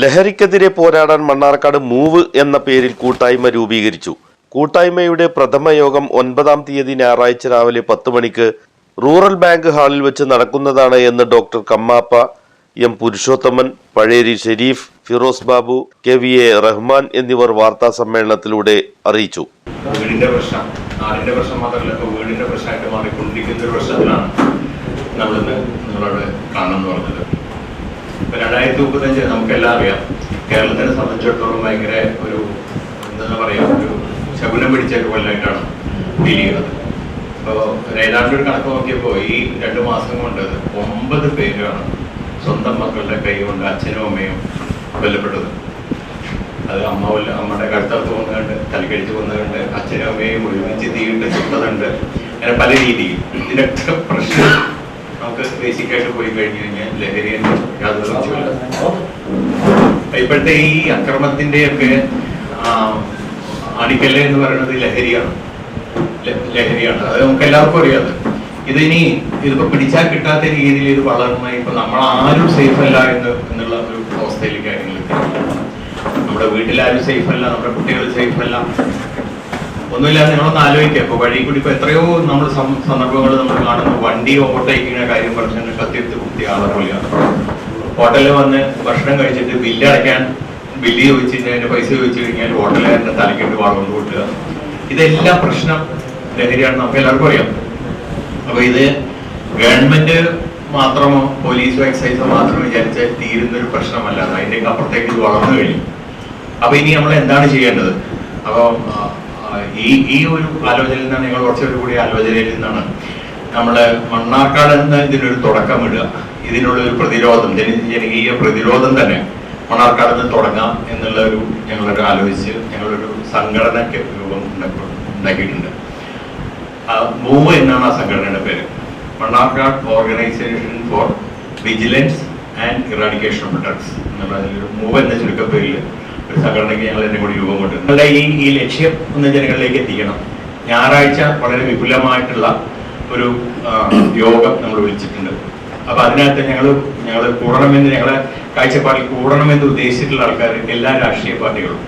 ലഹരിക്കെതിരെ പോരാടാൻ മണ്ണാർക്കാട് മൂവ് എന്ന പേരിൽ കൂട്ടായ്മ രൂപീകരിച്ചു. കൂട്ടായ്മയുടെ പ്രഥമ യോഗം ഒൻപതാം തീയതി ഞായറാഴ്ച രാവിലെ പത്ത് മണിക്ക് റൂറൽ ബാങ്ക് ഹാളിൽ വെച്ച് നടക്കുന്നതാണ് എന്ന് doctor Kammappa M Purushothaman Pazheri Sherif Firoz Babu K V A Rahman എന്നിവർ വാർത്താ സമ്മേളനത്തിലൂടെ അറിയിച്ചു. വീടിന്റെ പ്രശ്നം ഒരു ഇപ്പൊ രണ്ടായിരത്തി മുപ്പത്തഞ്ച് നമുക്കെല്ലാം അറിയാം കേരളത്തിനെ സംബന്ധിച്ചിടത്തോളം ഭയങ്കര ഒരു എന്താ പറയാ ഒരു ശകുനം പിടിച്ച ഒരു കൊല്ലമായിട്ടാണ് ഫീൽ ചെയ്യുന്നത് അപ്പോൾ ഏതാണ്ട് ഒരു കണക്ക് നോക്കിയപ്പോൾ ഈ രണ്ട് മാസം കൊണ്ട് ഒമ്പത് പേരാണ് സ്വന്തം മക്കളുടെ കൈ കൊണ്ട് അച്ഛനും അമ്മയും കൊല്ലപ്പെട്ടത്. അത് അമ്മ കൊല്ല അമ്മയുടെ കഴുത്തത്ത് കൊന്നുകൊണ്ട് തലക്കടിച്ച് കൊന്നുകൊണ്ട് അച്ഛനും അമ്മയും ഒരുമിച്ച് തീയിട്ട് ചുട്ടതുണ്ട് അങ്ങനെ പല രീതിയിൽ. ഇതിനൊക്കെ പ്രശ്നം നമുക്ക് ബേസിക് ആയിട്ട് പോയി കഴിഞ്ഞു കഴിഞ്ഞാൽ ലഹരി തന്നെ യാതൊരു സംശയമില്ല ഇപ്പോഴത്തെ ഈ അക്രമത്തിന്റെ ഒക്കെ അടിക്കല്ല് എന്ന് പറയുന്നത് ലഹരിയാണ്. ലഹരിയാണ്. അത് നമുക്ക് എല്ലാവർക്കും അറിയാം. ഇതിനി ഇതിപ്പോ പിടിച്ചാൽ കിട്ടാത്ത രീതിയിൽ ഇത് വളർന്ന ഇപ്പൊ നമ്മൾ ആരും സേഫ് അല്ല എന്ന് എന്നുള്ള ഒരു അവസ്ഥയിലേക്ക് കാര്യങ്ങൾ നമ്മുടെ വീട്ടിലാരും സേഫ് അല്ല നമ്മുടെ കുട്ടികൾ സേഫ് അല്ല. ഒന്നുമില്ലാതെ നിങ്ങളൊന്ന് ആലോചിക്കുക ഇപ്പൊ വഴി കൂടി ഇപ്പൊ എത്രയോ നമ്മൾ സന്ദർഭങ്ങൾ നമ്മൾ കാണുന്നു. വണ്ടി ഓവർടേക്കിങ്ങിന്റെ കാര്യം പറഞ്ഞാൽ കത്തിയെടുത്ത് കുത്തിയ ആളുകളില്ല ഹോട്ടലിൽ വന്ന് ഭക്ഷണം കഴിച്ചിട്ട് ബില്ല് അടയ്ക്കാൻ ബില്ല് ചോദിച്ചു അതിന്റെ പൈസ ചോദിച്ചു കഴിഞ്ഞാൽ ഹോട്ടലുകാരന്റെ തലക്കിട്ട് വളർന്നു കൂട്ടുക. ഇതെല്ലാം പ്രശ്നം ലഹരിയാണ് നമുക്ക് എല്ലാവർക്കും അറിയാം. അപ്പൊ ഇത് ഗവൺമെന്റ് മാത്രമോ പോലീസോ എക്സൈസോ മാത്രം വിചാരിച്ചാൽ തീരുന്ന ഒരു പ്രശ്നമല്ല. അതിന്റെ അപ്പുറത്തേക്ക് വളർന്നു കഴിഞ്ഞു. അപ്പൊ ഇനി നമ്മൾ എന്താണ് ചെയ്യേണ്ടത്? അപ്പൊ ആ, ആ, ഈ ഈ ഒരു ആലോചനയിൽ നിന്നാണ് ഞങ്ങൾ കുറച്ചൊരു കൂടി ആലോചനയിൽ നിന്നാണ് നമ്മുടെ മണ്ണാർക്കാട് എന്ന ഇതിനൊരു തുടക്കം ഇടുക. ഇതിനുള്ള ഒരു പ്രതിരോധം ജന- ജനകീയ പ്രതിരോധം തന്നെ മണ്ണാർക്കാട് നിന്ന് തുടങ്ങാം എന്നുള്ള ഒരു ഞങ്ങളൊരു ആലോചിച്ച് ഞങ്ങളൊരു സംഘടനയ്ക്ക് രൂപം ഉണ്ടാക്കി- ഉണ്ടാക്കിയിട്ടുണ്ട്. മൂവ് എന്നാണ് ആ സംഘടനയുടെ പേര്. Mannarkkad organisation for vigilance and eradication of drugs എന്നുള്ള മൂവ് എന്ന ചുരുക്കപ്പേരിൽ ഒരു ഞങ്ങൾ എന്നെ കൂടി രൂപം കൊണ്ട് നിങ്ങളുടെ ഈ ഈ ലക്ഷ്യം ഒന്ന് ജനങ്ങളിലേക്ക് എത്തിക്കണം. ഞായറാഴ്ച വളരെ വിപുലമായിട്ടുള്ള ഒരു യോഗം നമ്മൾ വിളിച്ചിട്ടുണ്ട്. അപ്പൊ അതിനകത്ത് ഞങ്ങൾ ഞങ്ങൾ കൂടണമെന്ന് ഞങ്ങളെ കാഴ്ചപ്പാടിൽ കൂടണമെന്ന് ഉദ്ദേശിച്ചിട്ടുള്ള ആൾക്കാർ എല്ലാ രാഷ്ട്രീയ പാർട്ടികളും.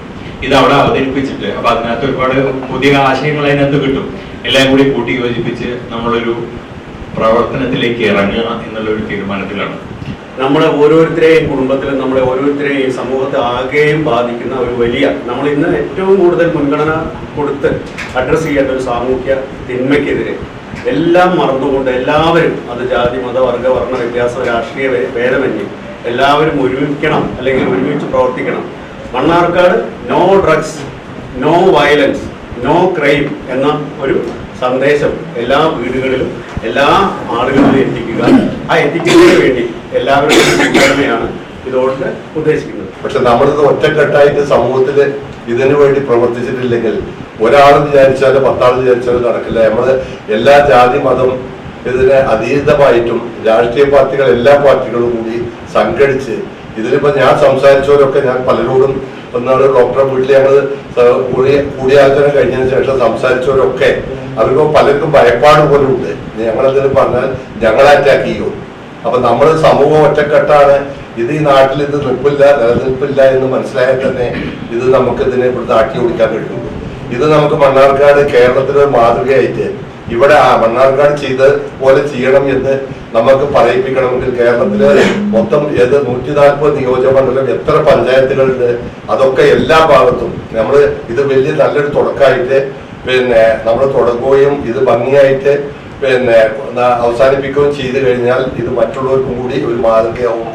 ഇത് അവിടെ അവതരിപ്പിച്ചിട്ട് അപ്പൊ അതിനകത്ത് ഒരുപാട് പുതിയ ആശയങ്ങൾ അതിനകത്ത് കിട്ടും. എല്ലാം കൂടി കൂട്ടി യോജിപ്പിച്ച് നമ്മളൊരു പ്രവർത്തനത്തിലേക്ക് ഇറങ്ങുക എന്നുള്ള ഒരു തീരുമാനത്തിലാണ്. നമ്മളെ ഓരോരുത്തരെയും കുടുംബത്തിലും നമ്മളെ ഓരോരുത്തരെയും സമൂഹത്തെ ആകെയും ബാധിക്കുന്ന ഒരു വലിയ നമ്മൾ ഇന്ന് ഏറ്റവും കൂടുതൽ മുൻഗണന കൊടുത്ത് അഡ്രസ്സ് ചെയ്യേണ്ട ഒരു സാമൂഹ്യ തിന്മയ്ക്കെതിരെ എല്ലാം മറന്നുകൊണ്ട് എല്ലാവരും അത് ജാതി മത വർഗ വർണ വ്യത്യാസ രാഷ്ട്രീയ ഭേദമന്യേ എല്ലാവരും ഒരുമിക്കണം അല്ലെങ്കിൽ ഒരുമിച്ച് പ്രവർത്തിക്കണം. Mannarkkad no drugs no violence no crime എന്ന ഒരു സന്ദേശം എല്ലാ വീടുകളിലും എല്ലാ ആളുകളിലും എത്തിക്കുക. ആ എത്തിക്കുന്നതിന് വേണ്ടി എല്ലാവരുടെയും ഇതുകൊണ്ട് ഉദ്ദേശിക്കുന്നത്. പക്ഷെ നമ്മളിത് ഒറ്റക്കെട്ടായിട്ട് സമൂഹത്തിൽ ഇതിനു വേണ്ടി പ്രവർത്തിച്ചിട്ടില്ലെങ്കിൽ ഒരാൾ വിചാരിച്ചാലും പത്താൾ വിചാരിച്ചാലും നടക്കില്ല. നമ്മൾ എല്ലാ ജാതി മതം ഇതിനെ അതീതമായിട്ടും രാഷ്ട്രീയ പാർട്ടികൾ എല്ലാ പാർട്ടികളും കൂടി സംഘടിച്ച് ഇതിലിപ്പോ ഞാൻ സംസാരിച്ചവരൊക്കെ ഞാൻ പലരോടും ഒന്നാണ് ഡോക്ടറെ വീട്ടിൽ ഞങ്ങൾ കൂടിയ കൂടിയാലോചന കഴിഞ്ഞതിന് ശേഷം സംസാരിച്ചവരൊക്കെ അവർക്ക് പലർക്കും ഭയപ്പാട് പോലും ഉണ്ട് ഞങ്ങളെന്തെങ്കിലും പറഞ്ഞാൽ ഞങ്ങളെ അറ്റാക്ക് ചെയ്യും. അപ്പൊ നമ്മൾ സമൂഹം ഒറ്റക്കെട്ടാണ്. ഇത് ഈ നാട്ടിൽ ഇത് നിൽപ്പില്ല നിലനിൽപ്പില്ല എന്ന് മനസ്സിലായാൽ തന്നെ ഇത് നമുക്ക് ഇതിനെ ഇവിടുന്ന് ആട്ടി ഓടിക്കാൻ കഴിയുള്ളൂ ഇത് നമുക്ക് മണ്ണാർക്കാട് കേരളത്തിലെ മാതൃകയായിട്ട് ഇവിടെ ആ മണ്ണാർക്കാട് ചെയ്ത പോലെ ചെയ്യണം എന്ന് നമുക്ക് പറയിപ്പിക്കണമെങ്കിൽ കേരളത്തിലെ മൊത്തം ഏത് നൂറ്റി നാൽപ്പത് നിയോജകമണ്ഡലം എത്ര പഞ്ചായത്തുകളുണ്ട് അതൊക്കെ എല്ലാ ഭാഗത്തും. നമ്മൾ ഇത് വലിയ നല്ലൊരു തുടക്കമായിട്ട് പിന്നെ നമ്മൾ തുടങ്ങുകയും ഇത് ഭംഗിയായിട്ട് പിന്നെ അവസാനിപ്പിക്കുകയും ചെയ്തു കഴിഞ്ഞാൽ ഇത് മറ്റുള്ളവർക്കും കൂടി ഒരു മാതൃകയാവും.